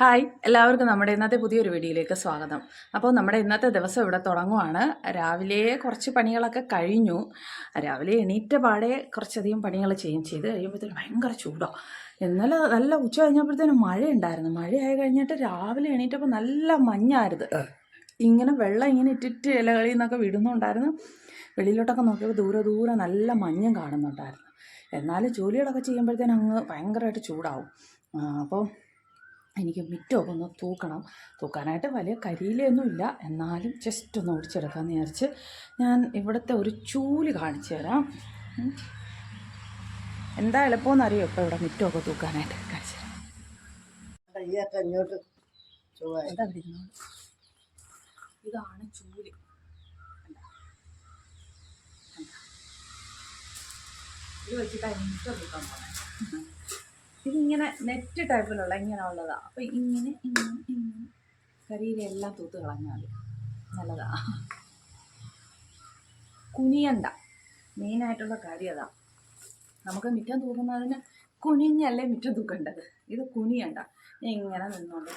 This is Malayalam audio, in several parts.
ഹായ് എല്ലാവർക്കും നമ്മുടെ ഇന്നത്തെ പുതിയൊരു വീഡിയോയിലേക്ക് സ്വാഗതം. അപ്പോൾ നമ്മുടെ ഇന്നത്തെ ദിവസം ഇവിടെ തുടങ്ങുവാണ്. രാവിലെ കുറച്ച് പണികളൊക്കെ കഴിഞ്ഞു. രാവിലെ എണീറ്റ പാടെ കുറച്ചധികം പണികൾ ചെയ്യും. ചെയ്ത് കഴിയുമ്പോഴത്തേനും ഭയങ്കര ചൂടോ. ഇന്നലെ നല്ല ഉച്ച കഴിഞ്ഞപ്പോഴത്തേനും മഴയുണ്ടായിരുന്നു. മഴയായി കഴിഞ്ഞിട്ട് രാവിലെ എണീറ്റപ്പോൾ നല്ല മഞ്ഞായിരുന്നു. ഇങ്ങനെ വെള്ളം ഇങ്ങനെ ഇട്ടിട്ട് ഇലകളിൽ നിന്നൊക്കെ വിടുന്നുണ്ടായിരുന്നു. വെളിയിലോട്ടൊക്കെ നോക്കിയപ്പോൾ ദൂരെ ദൂരെ നല്ല മഞ്ഞും കാണുന്നുണ്ടായിരുന്നു. എന്നാലും ജോലികളൊക്കെ ചെയ്യുമ്പോഴത്തേനും അങ്ങ് ഭയങ്കരമായിട്ട് ചൂടാവും. അപ്പോൾ എനിക്ക് മുറ്റമൊക്കെ ഒന്ന് തൂക്കണം. തൂക്കാനായിട്ട് വലിയ കരിയിലൊന്നുമില്ല എന്നാലും ജസ്റ്റ് ഒന്ന് ഓടിച്ചെടുക്കാൻ വിചാരിച്ച് ഞാൻ ഇവിടുത്തെ ഒരു ചൂൽ കാണിച്ചു തരാം. എന്താ എളുപ്പമെന്ന് അറിയോ ഇപ്പോൾ ഇവിടെ മുറ്റമൊക്കെ തൂക്കാനായിട്ട്? കാണിച്ചു തരാം. ഇതാണ് ചൂൽ? ഇത് വെച്ചിട്ടാണ് മിറ്റം തൂക്കാൻ പോകുന്നത് ഇതിങ്ങനെ നെറ്റ് ടൈപ്പിലുള്ള ഇങ്ങനെ ഉള്ളതാണ് അപ്പോൾ ഇങ്ങനെ ഇങ്ങനെ ഇങ്ങനെ. കരിയിലെല്ലാം തൂത്ത് കളഞ്ഞാൽ നല്ലതാ. കുനിയണ്ട. മെയിനായിട്ടുള്ള കാര്യം അതാ. നമുക്ക് മിറ്റം തൂക്കുന്നതിന് കുനിഞ്ഞല്ലേ മിറ്റം തൂക്കേണ്ടത്? ഇത് കുനിയണ്ട. ഇങ്ങനെ നിന്നോണ്ട്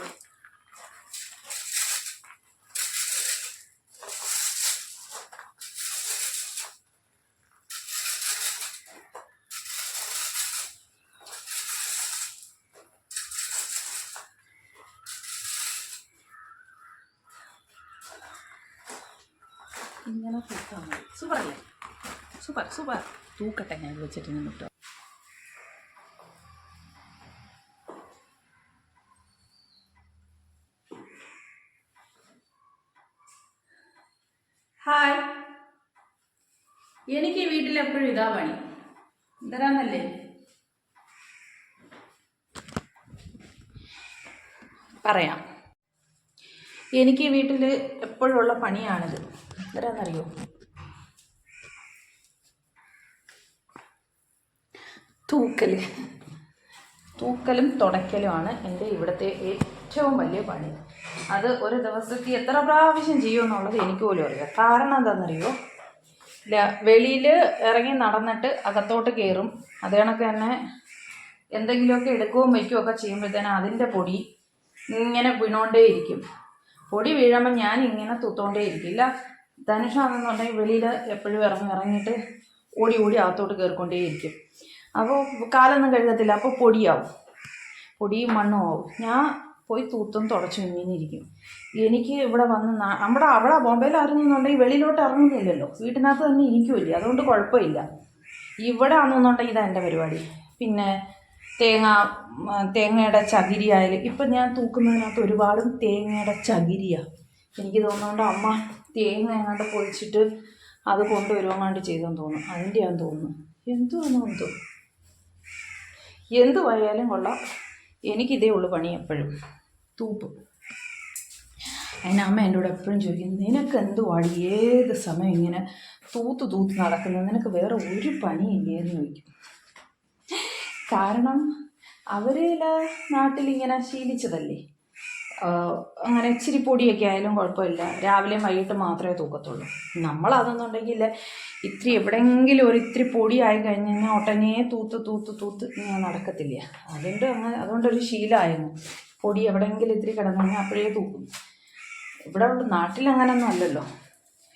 ഇങ്ങനെ തൂക്കാൻ മതി. സൂപ്പർ അല്ലേ സൂപ്പർ സൂപ്പർ. തൂക്കട്ടെ ഞാൻ വെച്ചിട്ട് ഞാൻ ഹായ്. എനിക്ക് വീട്ടിൽ എപ്പോഴും ഇതാ പണി. എന്തരാന്നല്ലേ? പറയാം. എനിക്ക് വീട്ടിൽ എപ്പോഴുള്ള പണിയാണിത്. എന്തരാന്നറിയോ തൂക്കൽ തൂക്കലും തുടയ്ക്കലുമാണ് എന്റെ ഇവിടുത്തെ ഏറ്റവും വലിയ പണി. അത് ഒരു ദിവസത്തിൽ എത്ര പ്രാവശ്യം ചെയ്യുമെന്നുള്ളത് എനിക്ക് പോലും അറിയാം. കാരണം എന്താണെന്നറിയോ വെളിയിൽ ഇറങ്ങി നടന്നിട്ട് അകത്തോട്ട് കയറും. അത് കണക്ക് തന്നെ എന്തെങ്കിലുമൊക്കെ എടുക്കുകയും വയ്ക്കുകയും ഒക്കെ ചെയ്യുമ്പോഴത്തേനും അതിന്റെ പൊടി ഇങ്ങനെ വീണോണ്ടേയിരിക്കും പൊടി വീഴുമ്പോൾ ഞാൻ ഇങ്ങനെ തൂത്തോണ്ടേ ഇരിക്കില്ല ധനുഷാണെന്നുണ്ടെങ്കിൽ വെളിയിൽ എപ്പോഴും ഇറങ്ങി ഇറങ്ങിയിട്ട് ഓടി ഓടി അകത്തോട്ട് കയറിക്കൊണ്ടേയിരിക്കും. അപ്പോൾ കാലൊന്നും കഴുകത്തില്ല. അപ്പോൾ പൊടിയാവും. പൊടിയും മണ്ണും ആവും. ഞാൻ പോയി തൂത്തും തുടച്ചും ഇങ്ങനെ ഇരിക്കും എനിക്ക് ഇവിടെ വന്ന് നമ്മുടെ അവിടെ ബോംബെയിലായിരുന്നുണ്ടെങ്കിൽ വെളിയിലോട്ട് ഇറങ്ങുന്നില്ലല്ലോ. വീട്ടിനകത്ത് തന്നെ ഇരിക്കുമല്ലേ അതുകൊണ്ട് കുഴപ്പമില്ല. ഇവിടെ ആണെന്നുണ്ടെങ്കിൽ ഇതാ എന്റെ പരിപാടി. പിന്നെ തേങ്ങ തേങ്ങയുടെ ചകിരി ആയാലും ഇപ്പം ഞാൻ തൂക്കുന്നതിനകത്ത് ഒരുപാടും തേങ്ങയുടെ ചകിരിയാണ് എനിക്ക് തോന്നുന്നുണ്ട് അമ്മ തേങ്ങ എങ്ങാണ്ട് പൊളിച്ചിട്ട് അത് കൊണ്ടുവരുമെങ്ങാണ്ട് ചെയ്തെന്ന് തോന്നുന്നു. അതിന്റെയാന്ന് തോന്നുന്നു. എന്തുവാണോ എന്തോ. എന്തുവായാലും കൊള്ളാം. എനിക്കിതേ ഉള്ളൂ പണി എപ്പോഴും. തൂപ്പ്. അതിന് അമ്മ കൂടെ എപ്പോഴും ചോദിക്കും നിനക്ക് എന്തുവാടി ഏത് സമയം ഇങ്ങനെ തൂത്ത് തൂത്ത് നടക്കുന്നത്? നിനക്ക് വേറെ ഒരു പണിയില്ലേ എന്ന് ചോദിക്കും. കാരണം അവരില നാട്ടിലിങ്ങനെ ശീലിച്ചതല്ലേ? അങ്ങനെ ഇച്ചിരി പൊടിയൊക്കെ ആയാലും കുഴപ്പമില്ല. രാവിലെ വൈകിട്ട് മാത്രമേ തൂക്കത്തുള്ളൂ. നമ്മളതെന്നുണ്ടെങ്കിൽ ഇത്തിരി എവിടെയെങ്കിലും ഒരു ഇത്തിരി പൊടി ആയി കഴിഞ്ഞ് കഴിഞ്ഞാൽ ഒട്ടനെ തൂത്ത് തൂത്ത് തൂത്ത് ഞാൻ നടക്കത്തില്ല. അതുകൊണ്ട് അങ്ങനെ അതുകൊണ്ടൊരു ശീലമായിരുന്നു. പൊടി എവിടെയെങ്കിലും ഇത്തിരി കിടന്നു കഴിഞ്ഞാൽ അപ്പോഴേ തൂക്കും. ഇവിടെ ഉള്ള നാട്ടിൽ അങ്ങനൊന്നും അല്ലല്ലോ.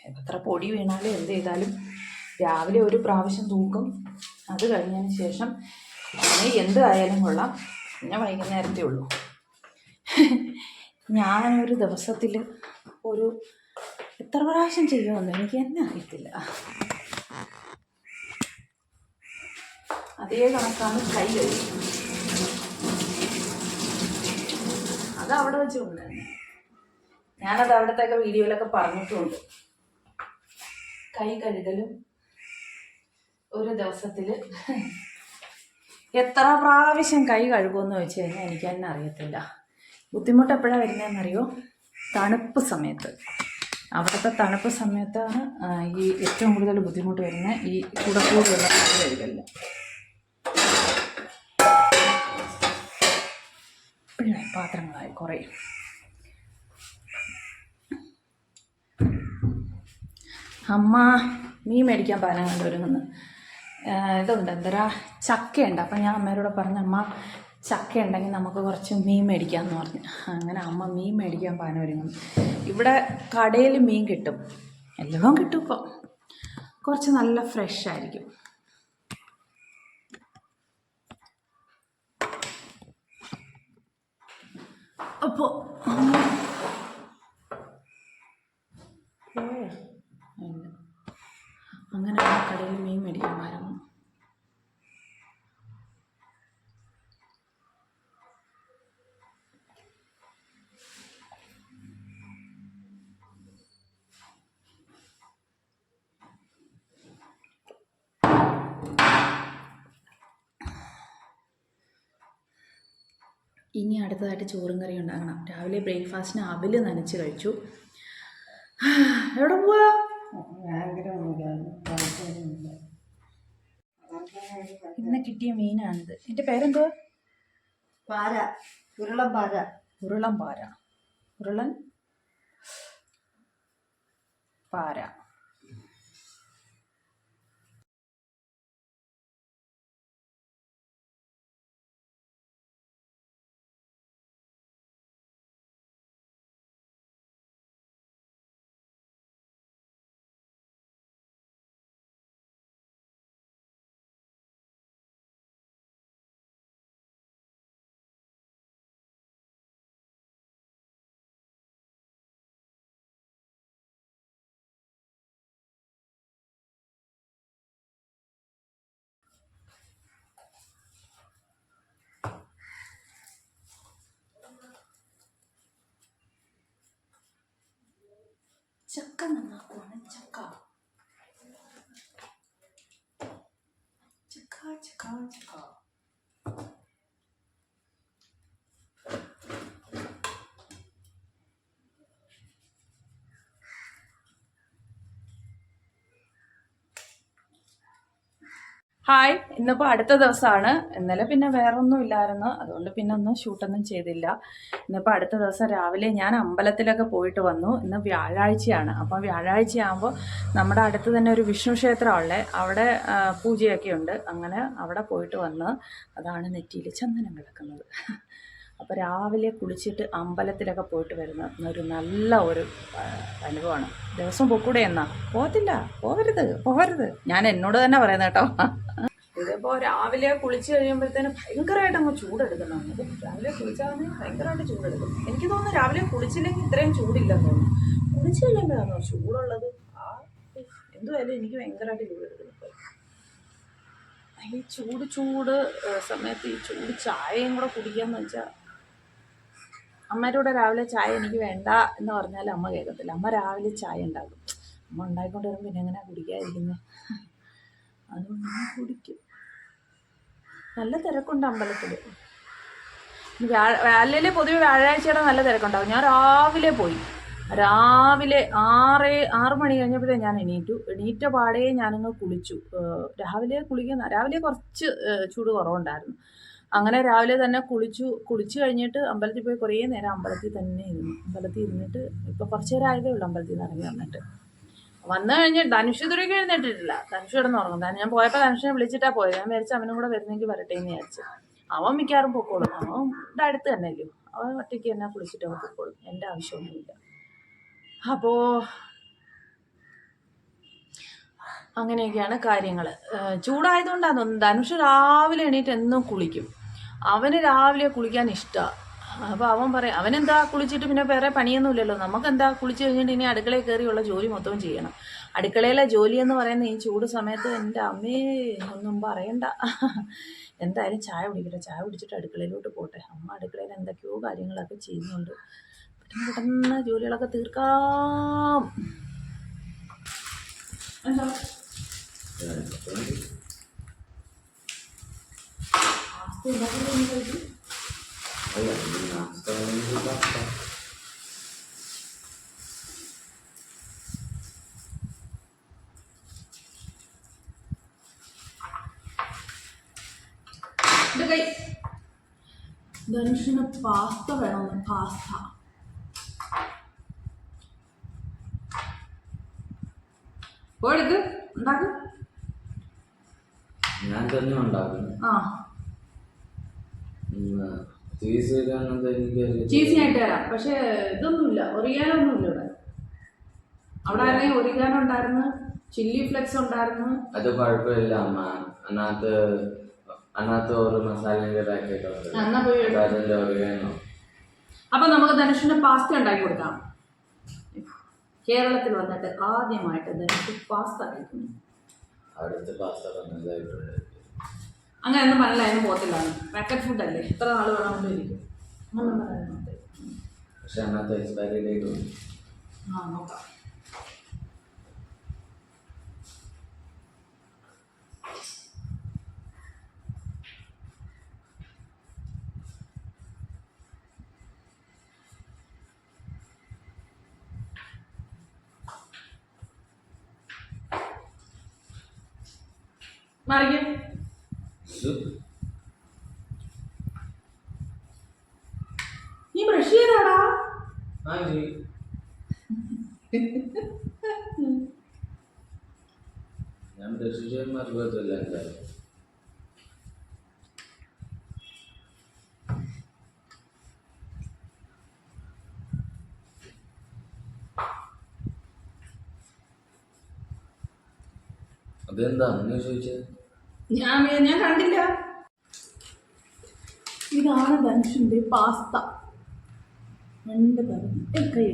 എത്ര പൊടി വീണാലും എന്ത് ചെയ്താലും രാവിലെ ഒരു പ്രാവശ്യം തൂക്കും. അത് കഴിഞ്ഞതിന് ശേഷം പിന്നെ എന്ത് ആയാലും കൊള്ളാം. പിന്നെ വൈകുന്നേരത്തേ ഉള്ളൂ. ഞാനൊരു ദിവസത്തിൽ ഒരു എത്ര പ്രാവശ്യം ചെയ്യുമെന്ന് എനിക്ക് തന്നെ അറിയത്തില്ല. അതേ കണക്കാണ് കൈ കഴിച്ചു അത് അവിടെ വെച്ച് കൊണ്ടുതന്നെ ഞാനത് അവിടത്തെയൊക്കെ വീഡിയോയിലൊക്കെ പറഞ്ഞിട്ടുണ്ട്. കൈ കഴുകലും ഒരു ദിവസത്തിൽ എത്ര പ്രാവശ്യം കൈ കഴുകുമെന്ന് വെച്ച് കഴിഞ്ഞാൽ എനിക്ക് തന്നെ അറിയത്തില്ല. ബുദ്ധിമുട്ട് എപ്പോഴാണ് വരുന്നതെന്നറിയോ? തണുപ്പ് സമയത്ത്. അവിടുത്തെ തണുപ്പ് സമയത്താണ് ഈ ഏറ്റവും കൂടുതൽ ബുദ്ധിമുട്ട് വരുന്നത് ഈ കുടക്കൂടുള്ള കാര്യം കഴുകലിൽ പാത്രങ്ങളായി കുറേ. അമ്മ മീൻ മേടിക്കാൻ പാനം കണ്ടുവരുമെന്ന്. ഇതുണ്ട് എന്തരാ? ചക്കയുണ്ട്. അപ്പം ഞാൻ അമ്മയോട് പറഞ്ഞ അമ്മ ചക്ക ഉണ്ടെങ്കിൽ നമുക്ക് കുറച്ച് മീൻ മേടിക്കാമെന്ന് പറഞ്ഞു. അങ്ങനെ അമ്മ മീൻ മേടിക്കാൻ പാനൊരുങ്ങുന്നു. ഇവിടെ കടയിൽ മീൻ കിട്ടും. എല്ലാം കിട്ടും ഇപ്പം. കുറച്ച് നല്ല ഫ്രഷ് ആയിരിക്കും. അപ്പോൾ അങ്ങനെ. കടയിൽ മീൻ മേടിക്കാൻ പാരുന്നു ഇനി അടുത്തതായിട്ട് ചോറും കറിയും ഉണ്ടാക്കണം രാവിലെ ബ്രേക്ക്ഫാസ്റ്റിന് അവിൽ നനച്ച് കഴിച്ചു. എവിടെ പോവാ? ഇന്ന് കിട്ടിയ മീനാണിത്. എന്റെ പേരെന്തുവാ പാര. ഉരുളം പാര. ഉരുളം പാര. ഉരുളൻ പാര. ചക്ക നന്നാക്കുവാണ് ചക്ക ചക്ക ചക്ക ചക്ക ഹായ്. ഇന്നിപ്പോൾ അടുത്ത ദിവസമാണ് ഇന്നലെ പിന്നെ വേറെ ഒന്നും ഇല്ലായിരുന്നു. അതുകൊണ്ട് പിന്നെ ഒന്നും ഷൂട്ടൊന്നും ചെയ്തില്ല. ഇന്നിപ്പോൾ അടുത്ത ദിവസം രാവിലെ ഞാൻ അമ്പലത്തിലൊക്കെ പോയിട്ട് വന്നു. ഇന്ന് വ്യാഴാഴ്ചയാണ്. അപ്പോൾ വ്യാഴാഴ്ചയാകുമ്പോൾ നമ്മുടെ അടുത്ത് തന്നെ ഒരു വിഷ്ണു ക്ഷേത്രമുള്ളത് അവിടെ പൂജയൊക്കെ ഉണ്ട് അങ്ങനെ അവിടെ പോയിട്ട് വന്ന് അതാണ് നെറ്റിയിൽ ചന്ദനം കിടക്കുന്നത്. അപ്പോൾ രാവിലെ കുളിച്ചിട്ട് അമ്പലത്തിലൊക്കെ പോയിട്ട് വരുന്ന ഒരു നല്ല ഒരു അനുഭവമാണ്. ദിവസം പൊക്കൂടെ എന്നാ? പോകത്തില്ല. പോകരുത്. പോകരുത്. ഞാൻ എന്നോട് തന്നെ പറയുന്നത് കേട്ടോ. ഇതിപ്പോൾ രാവിലെ കുളിച്ച് കഴിയുമ്പോഴത്തേന് ഭയങ്കരമായിട്ട് അങ്ങ് ചൂടെടുക്കുന്നുണ്ട് രാവിലെ കുളിച്ചാൽ ഭയങ്കരമായിട്ട് ചൂടെടുക്കും എനിക്ക് തോന്നുന്നു രാവിലെ കുളിച്ചില്ലെങ്കിൽ ഇത്രയും ചൂടില്ലെന്ന് തോന്നുന്നു. കുളിച്ച് കഴിയുമ്പോഴാണോ ചൂടുള്ളത്? ആ എന്തുമായാലും എനിക്ക് ഭയങ്കരമായിട്ട് ചൂടെടുക്കുന്നു. ഈ ചൂട് ചൂട് സമയത്ത് ഈ ചൂട് ചായയും കൂടെ കുടിക്കാന്ന് വെച്ചാൽ അമ്മയുടെ രാവിലെ ചായ എനിക്ക് വേണ്ട എന്ന് പറഞ്ഞാൽ അമ്മ കേൾക്കത്തില്ല അമ്മ രാവിലെ ചായ ഉണ്ടാക്കും. അമ്മ ഉണ്ടായിക്കൊണ്ട് വരുമ്പോൾ പിന്നെ എങ്ങനെ കുടിക്കാതിരിക്കുന്നത് അതുകൊണ്ട് കുടിക്കും. നല്ല തിരക്കുണ്ട് അമ്പലത്തിൽ അല്ലെങ്കിൽ പൊതുവെ വ്യാഴാഴ്ചയുടെ നല്ല തിരക്കുണ്ടാവും. ഞാൻ രാവിലെ പോയി. രാവിലെ ആറ് ആറ് മണി കഴിഞ്ഞപ്പോഴേ ഞാൻ എണീറ്റു. എണീറ്റ പാടേ ഞാനങ്ങ് കുളിച്ചു. രാവിലെ കുളിക്കുന്ന രാവിലെ കുറച്ച് ചൂട് കുറവുണ്ടായിരുന്നു. അങ്ങനെ രാവിലെ തന്നെ കുളിച്ചു കുളിച്ചു കഴിഞ്ഞിട്ട് അമ്പലത്തിൽ പോയി കുറേ നേരം അമ്പലത്തിൽ തന്നെ ഇരുന്നു. അമ്പലത്തിൽ ഇരുന്നിട്ട് ഇപ്പോൾ കുറച്ച് നേരം ആയതേ ഉള്ളൂ അമ്പലത്തിൽ നിന്ന് ഇറങ്ങി വന്നിട്ട്. വന്നു കഴിഞ്ഞ് ധനുഷ് ഇതുവരെയ്ക്കും എഴുന്നേറ്റിട്ടില്ല. ധനുഷ് കിടന്ന് ഉറങ്ങും. ഞാൻ പോയപ്പോൾ ധനുഷിനെ വിളിച്ചിട്ടാ പോയത്. ഞാൻ വിചാരിച്ചു അവനും കൂടെ വരുന്നെങ്കിൽ വരട്ടെ എന്ന് വിചാരിച്ചു. അവൻ മിക്കവാറും പൊക്കോളും. അവൻ ഇവിടെ അടുത്ത് തന്നെ അല്ലയോ അവൻ ഒറ്റയ്ക്ക് തന്നെ കുളിച്ചിട്ട് അവൻ പൊക്കോളും. എന്റെ ആവശ്യമൊന്നുമില്ല. അപ്പോൾ അങ്ങനെയൊക്കെയാണ് കാര്യങ്ങൾ ചൂടായതുകൊണ്ടാണ് ധനുഷ് രാവിലെ എണീറ്റ് എന്നും കുളിക്കും. അവന് രാവിലെ കുളിക്കാൻ ഇഷ്ടമാണ് അപ്പോൾ അവൻ പറയും അവനെന്താ കുളിച്ചിട്ട് പിന്നെ വേറെ പണിയൊന്നുമില്ലല്ലോ. നമുക്കെന്താ കുളിച്ച് കഴിഞ്ഞിട്ട് ഇനി അടുക്കളയിൽ കയറിയുള്ള ജോലി മൊത്തവും ചെയ്യണം. അടുക്കളയിലെ ജോലി എന്ന് പറയുന്ന ഈ ചൂട് സമയത്ത് എന്റെ അമ്മേ ഒന്നും പറയണ്ട. എന്തായാലും ചായ കുടിക്കട്ടെ. ചായ കുടിച്ചിട്ട് അടുക്കളയിലോട്ട് പോട്ടെ. അമ്മ അടുക്കളയിൽ എന്തൊക്കെയോ കാര്യങ്ങളൊക്കെ ചെയ്യുന്നുണ്ട്. പെട്ടെന്ന് പെട്ടെന്ന് ജോലികളൊക്കെ തീർക്കാം. എന്താ ഇത് കൈ ധനുഷിന് പാസ്ത വേണം പാസ്ത. പോയെടുക്ക്. ഉണ്ടാക്കും. ഞാൻ തന്നെ ഉണ്ടാക്കും ആ. ചീസ് ചീസ് ഞാൻ തരാം പക്ഷേ ഇതൊന്നുമില്ല. ഒറിയാനോ ഒന്നുമില്ല ഇവിടെ. അവിടെ ആണെങ്കിൽ ഒറിയാനോ ഉണ്ടായിരുന്നു? ചില്ലി ഫ്ലെക്സ് ഉണ്ടായിരുന്നു? അത് കുഴപ്പമില്ല അമ്മ. അതിനകത്ത് അതിനകത്ത് ഒരു പാക്കറ്റ് ഉണ്ട് അപ്പൊ നമുക്ക് ധനുഷിന്റെ പാസ്ത ഉണ്ടാക്കി കൊടുക്കാം. കേരളത്തിൽ വന്നിട്ട് ആദ്യമായിട്ട് ധനുഷ് പാസ്ത കഴിക്കുന്നു. അവിടുത്തെ പാസ്ത നല്ലതായിട്ടുണ്ട് അങ്ങനെ ഒന്നും പറഞ്ഞില്ല അതിന് പോകത്തില്ല. പാക്കറ്റ് ഫുഡ് അല്ലേ? എത്ര നാൾ വേണമെങ്കിലും ഇരിക്കും അങ്ങനെ പറയുന്നത് പക്ഷെ അതിനകത്ത് എക്സ്പയറി ഡേറ്റ് ആ നോക്കാം. മറിയ. അതെന്താ? അങ്ങനെ ചോദിച്ചത് ഞാൻ ഞാൻ കണ്ടില്ല. ഇതാണ് ധനുഷിന്റെ പാസ്ത. രണ്ട് കൈ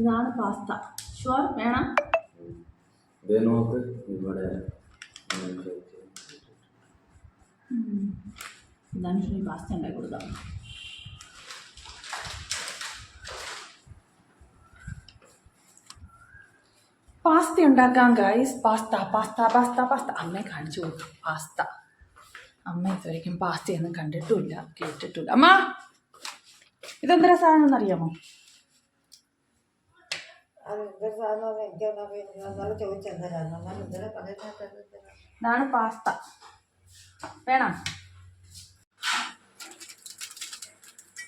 ഇതാണ് പാസ്ത. ഷുവർ വേണം? ഇത് നോക്ക്. ഇവിടെ ധനുഷിന് പാസ്ത ഉണ്ടാക്കി കൊടുക്കാം. പാസ്ത ഉണ്ടാക്കാം guys pasta pasta pasta pasta. അമ്മയെ കാണിച്ചു കൊടുക്കും പാസ്ത. അമ്മ ഇതുവരെയ്ക്കും പാസ്തയൊന്നും കണ്ടിട്ടുമില്ല കേട്ടിട്ടില്ല അമ്മ ഇതെന്തൊരു സാധനം എന്നറിയാമോ? ഇതാണ് പാസ്ത. വേണം?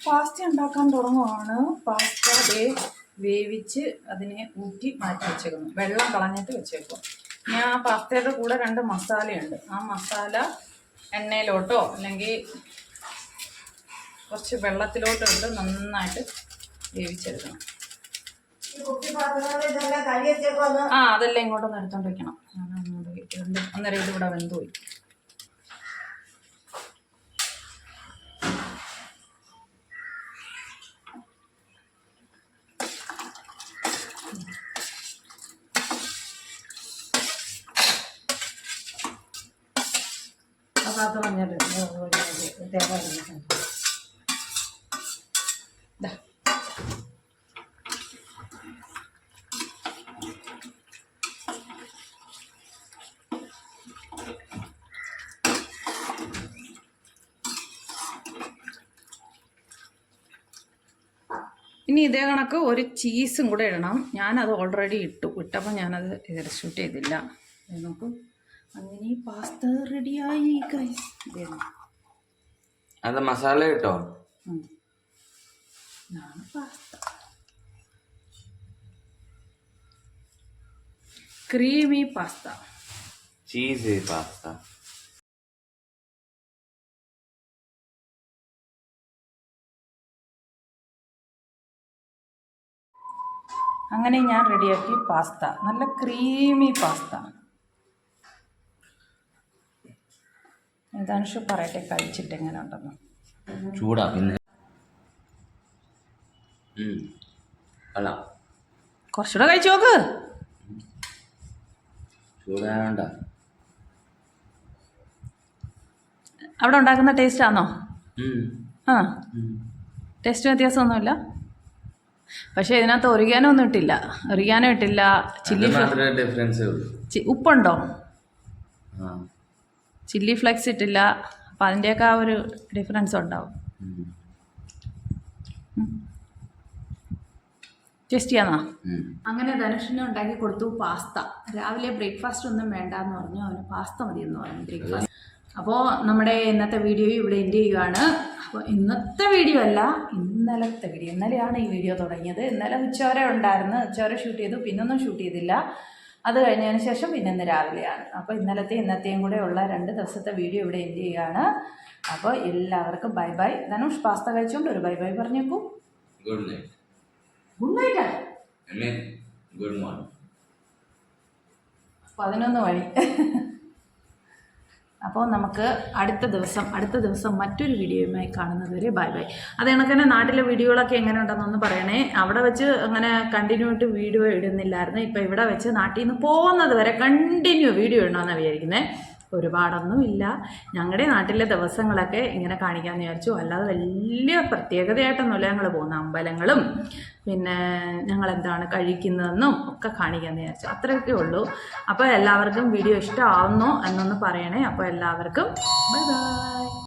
പാസ്ത ഉണ്ടാക്കാൻ തുടങ്ങുവാണ്. പാസ്ത ദേ. വേവിച്ച് അതിനെ ഊറ്റി മാറ്റി വെച്ചേക്കുന്നു. വെള്ളം കളഞ്ഞിട്ട് വെച്ചേക്കും ഇനി ആ പാസ്തയുടെ കൂടെ രണ്ട് മസാലയുണ്ട്. ആ മസാല എണ്ണയിലോട്ടോ അല്ലെങ്കിൽ കുറച്ച് വെള്ളത്തിലോട്ടോ ഇട്ട് നന്നായിട്ട് വേവിച്ചെടുക്കണം. ആ അതെല്ലാം ഇങ്ങോട്ടൊന്ന് എടുത്തോണ്ട് വെക്കണം. അന്നേരം ഇതിവിടെ വെന്ത് തേങ്ങ ഇടുന്നുണ്ട്. ദാ. ഇനി ഇതേ കണക്ക് ഒരു ചീസും കൂടെ ഇടണം ഞാനത് ഓൾറെഡി ഇട്ടു ഇട്ടപ്പോൾ ഞാനത് ഇതിൽ ഷൂട്ട് ചെയ്തില്ല നോക്കൂ അങ്ങനെ പാസ്ത റെഡിയായി. അത് മസാല കിട്ടോ pasta creamy pasta cheese pasta അങ്ങനെ ഞാൻ റെഡിയാക്കി പാസ്ത നല്ല ക്രീമി പാസ്ത ഏതാനുഷു പറയട്ടെ കഴിച്ചിട്ട് എങ്ങനെ ഉണ്ടെന്ന്. ചൂടാ പിന്നെ. അല്ല കുറച്ചുകൂടെ കഴിച്ചു നോക്ക്. ചൂടാണ്ട അവിടെ ഉണ്ടാക്കുന്ന ടേസ്റ്റ് ആണോ ആ. ടേസ്റ്റ് വ്യത്യാസമൊന്നുമില്ല. പക്ഷേ ഇതിനകത്ത് ഒറിയാനോ ഒന്നും ഇട്ടില്ല. ഒറിയാനോ ഇട്ടില്ല ചില്ലി ഡിഫറൻസ് ഉപ്പുണ്ടോ? ചില്ലി ഫ്ലെക്സ് ഇട്ടില്ല. അപ്പം അതിന്റെയൊക്കെ ആ ഒരു ഡിഫറൻസ് ഉണ്ടാവും. ടേസ്റ്റ് ചെയ്യാന്നാ? അങ്ങനെ ധനുഷിന് ഉണ്ടാക്കി കൊടുത്തു പാസ്ത. രാവിലെ ബ്രേക്ക്ഫാസ്റ്റ് ഒന്നും വേണ്ട എന്ന് പറഞ്ഞു. അവന് പാസ്ത മതി എന്ന് പറഞ്ഞു ബ്രേക്ക്ഫാസ്റ്റ്. അപ്പോൾ നമ്മുടെ ഇന്നത്തെ വീഡിയോ ഇവിടെ എൻഡ് ചെയ്യുകയാണ് അപ്പോൾ ഇന്നത്തെ വീഡിയോ അല്ല ഇന്നലത്തെ വീഡിയോ. ഇന്നലെയാണ് ഈ വീഡിയോ തുടങ്ങിയത്. ഇന്നലെ ഉച്ചവരെ ഉണ്ടായിരുന്നു. ഉച്ചവരെ ഷൂട്ട് ചെയ്തു. പിന്നൊന്നും ഷൂട്ട് ചെയ്തില്ല. അത് കഴിഞ്ഞതിന് ശേഷം പിന്നെ ഇന്ന് രാവിലെയാണ്. അപ്പോൾ ഇന്നലത്തെ ഇന്നത്തെയും കൂടെ ഉള്ള രണ്ട് ദിവസത്തെ വീഡിയോ ഇവിടെ എൻഡ് ചെയ്യുകയാണ്. അപ്പോൾ എല്ലാവർക്കും ബൈ ബൈ. ധനുഷ് പാസ്ത കഴിച്ചുകൊണ്ട് ഒരു ബൈ ബൈ പറഞ്ഞേക്കൂ. Good night. Good night good morning. പതിനൊന്ന് മണി. അപ്പോൾ നമുക്ക് അടുത്ത ദിവസം അടുത്ത ദിവസം മറ്റൊരു വീഡിയോയുമായി കാണുന്നതുവരെ ബൈ ബൈ അത് കണക്ക് തന്നെ നാട്ടിലെ വീഡിയോകളൊക്കെ എങ്ങനെ ഉണ്ടെന്നൊന്ന് പറയണേ. അവിടെ വെച്ച് അങ്ങനെ കണ്ടിന്യൂ ആയിട്ട് വീഡിയോ ഇടുന്നില്ലായിരുന്നു. ഇപ്പോൾ ഇവിടെ വെച്ച് നാട്ടിൽ നിന്ന് പോകുന്നത് വരെ കണ്ടിന്യൂ വീഡിയോ ഇടണമെന്നാണ് വിചാരിക്കുന്നത് ഒരുപാടൊന്നും ഇല്ല. ഞങ്ങളുടെ നാട്ടിലെ ദിവസങ്ങളൊക്കെ ഇങ്ങനെ കാണിക്കാമെന്ന് വിചാരിച്ചു. അല്ലാതെ വലിയ പ്രത്യേകതയായിട്ടൊന്നുമില്ല ഞങ്ങൾ പോകുന്ന അമ്പലങ്ങളും പിന്നെ ഞങ്ങൾ എന്താണ് കഴിക്കുന്നതെന്നും ഒക്കെ കാണിക്കാമെന്ന് വിചാരിച്ചു. അത്രയൊക്കെ ഉള്ളൂ. അപ്പോൾ എല്ലാവർക്കും വീഡിയോ ഇഷ്ടമാവുന്നോ എന്നൊന്ന് പറയണേ. അപ്പോൾ എല്ലാവർക്കും ബൈ ബൈ.